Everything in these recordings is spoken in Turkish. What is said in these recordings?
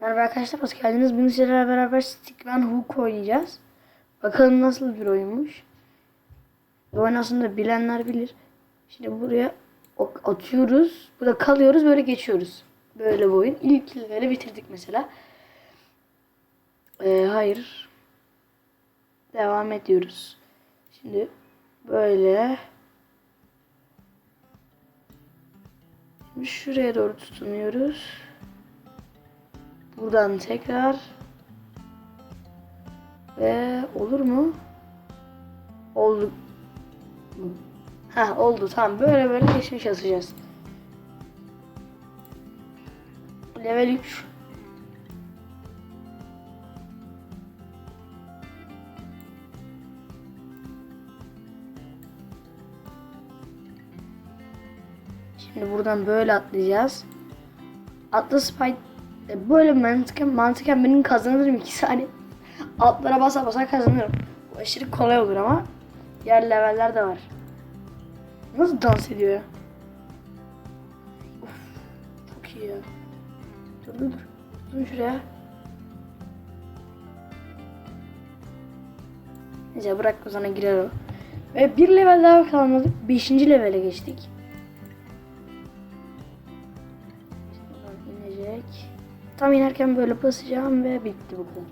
Merhaba arkadaşlar hoş geldiniz. Bugün sizlerle beraber Stickman Hook oynayacağız. Bakalım nasıl bir oyunmuş. Bu oyun aslında bilenler bilir. Şimdi buraya ok atıyoruz. Burada kalıyoruz böyle geçiyoruz. Böyle bir oyun. İlk leveli bitirdik mesela. Ee, hayır. Devam ediyoruz. Şimdi böyle. Şimdi şuraya doğru tutunuyoruz. Buradan tekrar. Ve olur mu? Oldu. Ha oldu tamam böyle böyle geçmiş yazacağız. Level 3. Şimdi buradan böyle atlayacağız. Atla Spy e, böyle mantıken, mantıken benim kazanırım iki saniye. Atlara basa basa kazanırım. Bu aşırı kolay olur ama diğer leveller de var. Nasıl dans ediyor ya? Of, çok iyi ya. Dur dur dur. Dur şuraya. Neyse bırak o zaman girer o. Ve bir level daha kalmadık. Beşinci levele geçtik. Tam inerken böyle basacağım ve bitti bu kadar.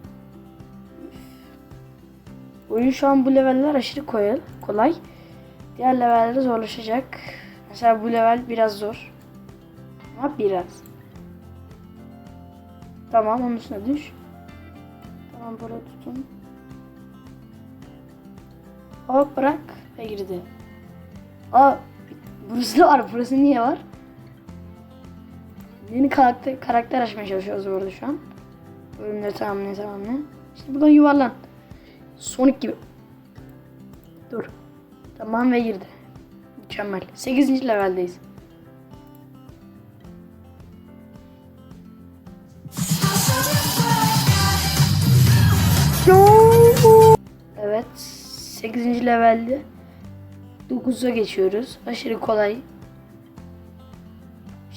Üf. Oyun şu an bu leveller aşırı kolay. kolay. Diğer leveller zorlaşacak. Mesela bu level biraz zor. Ama biraz. Tamam onun üstüne düş. Tamam böyle tutun. Hop bırak ve girdi. Aa burası var. Burası niye var? Yeni karakter, karakter açmaya çalışıyoruz orada şu an. Bölümleri tamamla tamamla. İşte buradan yuvarlan. Sonic gibi. Dur. Tamam ve girdi. Mükemmel. 8. leveldeyiz. Evet. 8. levelde 9'a geçiyoruz. Aşırı kolay.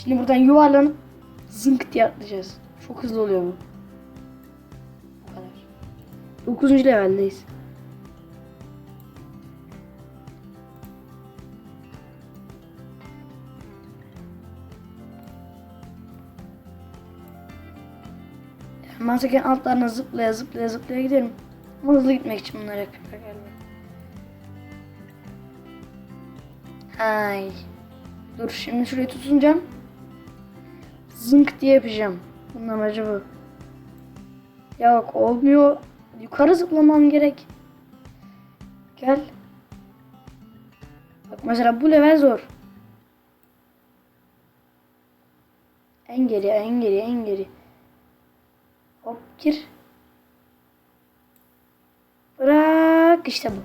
Şimdi buradan yuvarlanıp zınk diye atlayacağız. Çok hızlı oluyor bu. Bu kadar. 9. leveldeyiz. Mantıken altlarına zıplaya zıplaya zıplaya gidelim. Ama hızlı gitmek için bunları yapıyorlar galiba. Hay. Dur şimdi şurayı tutunacağım. Zınk diye yapacağım. Bunun amacı bu. Yok olmuyor. Yukarı zıplamam gerek. Gel. Bak mesela bu level zor. En geri, en geri, en geri. Hop gir. Bırak işte bu.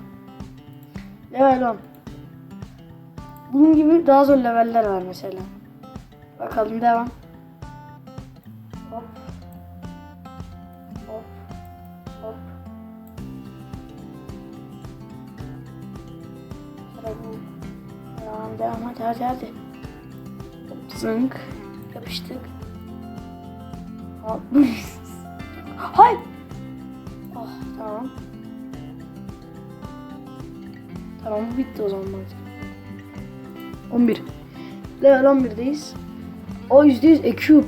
Level 10. Bunun gibi daha zor leveller var mesela. Bakalım devam. Hadi hadi zınk. Yapıştık. Hayır. Oh tamam. Tamam bitti o zaman mantık. 11. Level 11'deyiz. O %100 Ecube.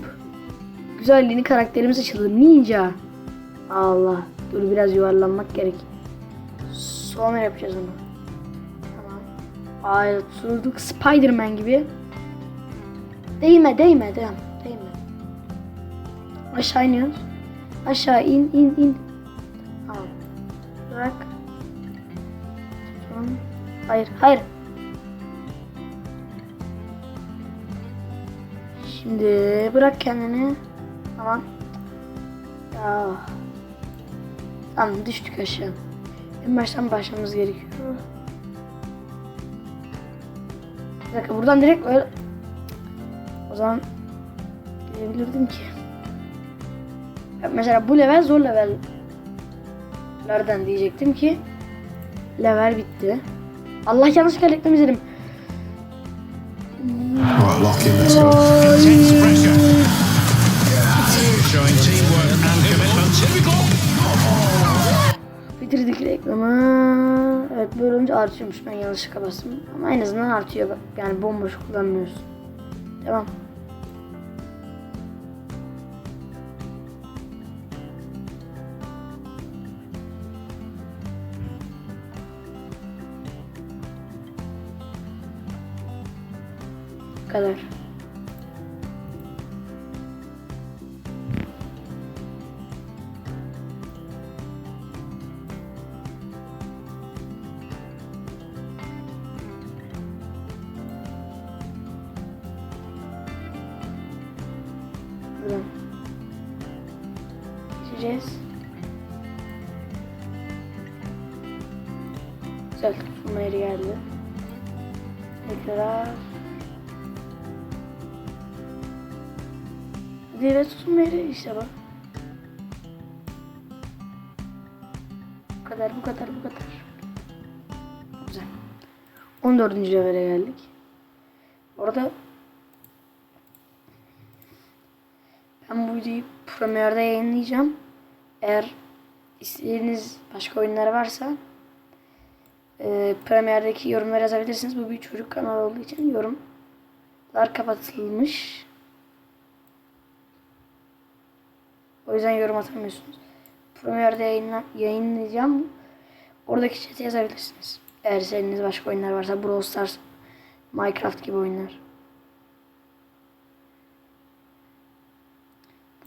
Güzel yeni karakterimiz açıldı. Ninja. Allah. Dur biraz yuvarlanmak gerek. Sonra yapacağız onu. Tamam. Ay tuturduk. Spiderman gibi. Değme değme değme. Değme. Aşağı iniyoruz. Aşağı in in in. Al. Bırak. Tutun. Hayır hayır. Şimdi bırak kendini. Tamam. Ya. Tamam düştük aşağı. En baştan başlamamız gerekiyor. Dakika buradan direkt öyle... O zaman gidebilirdim ki. Ya mesela bu level zor levellerden diyecektim ki level bitti. Allah yanlışlıkla reklam izledim. Right, lock in, let's go. Intense pressure. Showing teamwork Bitirdik reklamı. Evet böyle olunca artıyormuş. Ben yanlışlıkla bastım. Ama en azından artıyor. bak. Yani bomboş kullanmıyoruz. Bu kadar. Geçeceğiz. Güzel tutulma yeri geldi. Tekrar. Diğer tutulma yeri işte bak. Bu kadar bu kadar bu kadar. Güzel. 14. levele geldik. Orada Ben bu videoyu Premiere'de yayınlayacağım. Eğer istediğiniz başka oyunlar varsa e, Premiere'deki yorumları yazabilirsiniz. Bu bir çocuk kanalı olduğu için yorumlar kapatılmış. O yüzden yorum atamıyorsunuz. Premiere'de yayınla, yayınlayacağım. Oradaki chat'e yazabilirsiniz. Eğer istediğiniz başka oyunlar varsa Brawl Stars, Minecraft gibi oyunlar.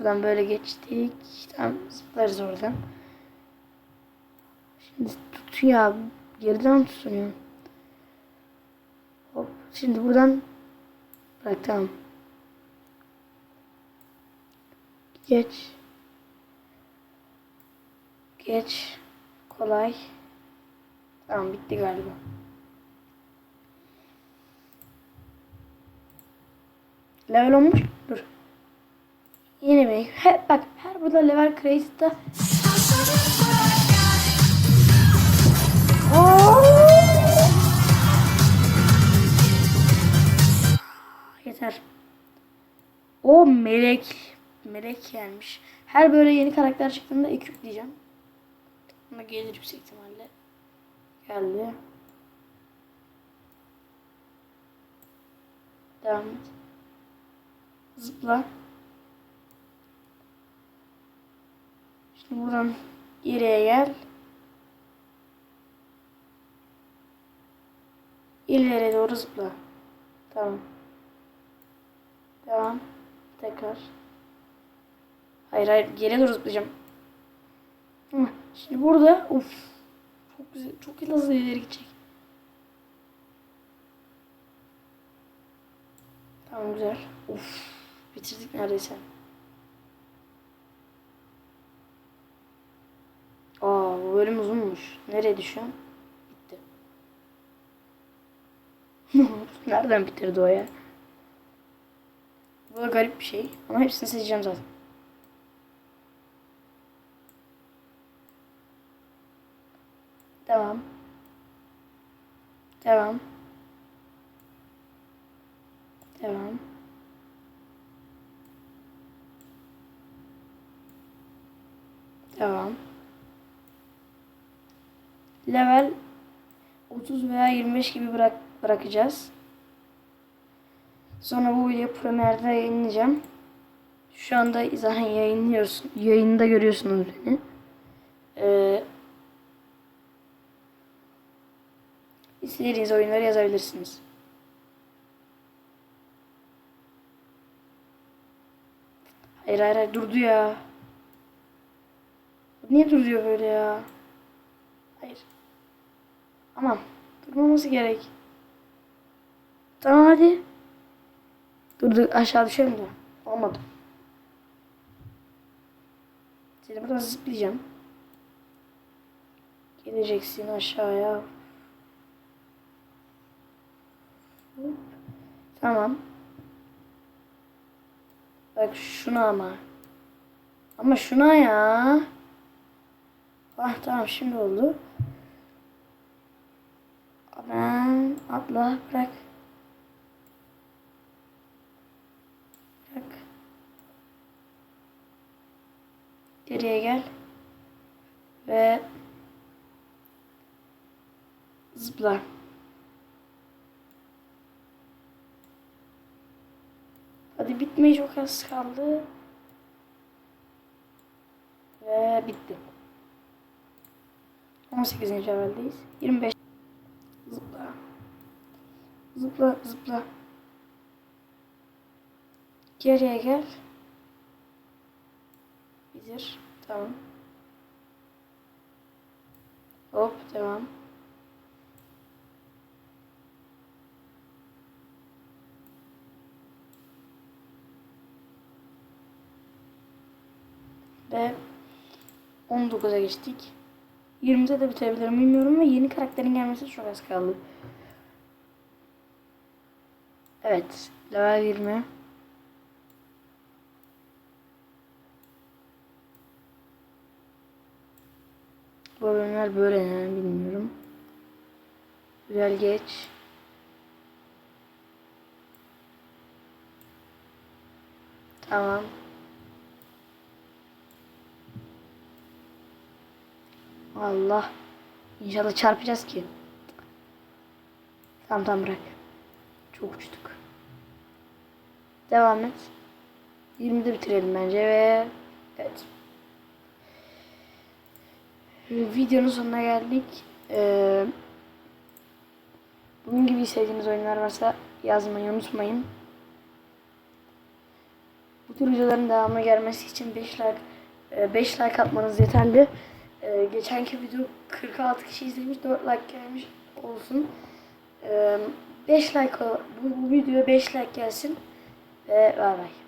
Buradan böyle geçtik. Tamam zıplarız oradan. Şimdi tutuyor. Geriden tutunuyor. Hop. Şimdi buradan bırak tamam. Geç. Geç. Kolay. Tamam bitti galiba. Level olmuş. Dur. Yeni bir. Hep bak her burada level create'da Yeter. O melek. Melek gelmiş. Her böyle yeni karakter çıktığında ekip diyeceğim. Ama gelir yüksek ihtimalle. Geldi. Devam et. Zıpla. Buradan geriye gel. İleriye doğru zıpla. Tamam. Devam. Tekrar. Hayır hayır geriye doğru zıplayacağım. Şimdi burada of çok güzel çok hızlı ileri gidecek. Tamam güzel. Of bitirdik neredeyse. Aa bu bölüm uzunmuş. Nereye düşüyorum? Bitti. Nereden bitirdi o ya? Bu da garip bir şey. Ama hepsini seçeceğim zaten. Devam. Devam. Devam. Devam. Level 30 veya 25 gibi bırak bırakacağız. Sonra bu videoyu Premiere'de yayınlayacağım. Şu anda zaten yayınlıyorsun. Yayında görüyorsunuz beni. Ee, istediğiniz oyunları yazabilirsiniz. Hayır hayır hayır durdu ya. Niye duruyor böyle ya? Hayır. Tamam. Durmaması gerek. Tamam hadi. Dur dur aşağı düşelim de. Olmadı. Seni buradan zıplayacağım. Geleceksin aşağıya. Tamam. Bak şuna ama. Ama şuna ya. Ah tamam şimdi oldu. Ben atla bırak. Bırak. Geriye gel. Ve zıpla. Hadi bitmeye çok az kaldı. Ve bitti. 18. leveldeyiz. 25. Zıpla. Zıpla. Geriye gel. Bitir. Tamam. Hop devam. Ve 19'a geçtik. 20'de de bitebilirim bilmiyorum ve yeni karakterin gelmesi çok az kaldı. Evet. Level 20. Bu bölümler böyle yani bilmiyorum. Güzel geç. Tamam. Allah. İnşallah çarpacağız ki. Tamam tamam bırak. Çok uçtuk. Devam et. 20'de bitirelim bence ve evet. Videonun sonuna geldik. Ee, bunun gibi istediğiniz oyunlar varsa yazmayı unutmayın. Bu tür videoların devamı gelmesi için 5 like 5 like atmanız yeterli. Ee, geçenki video 46 kişi izlemiş, 4 like gelmiş olsun. Ee, 5 like bu, bu videoya 5 like gelsin ve bay bay.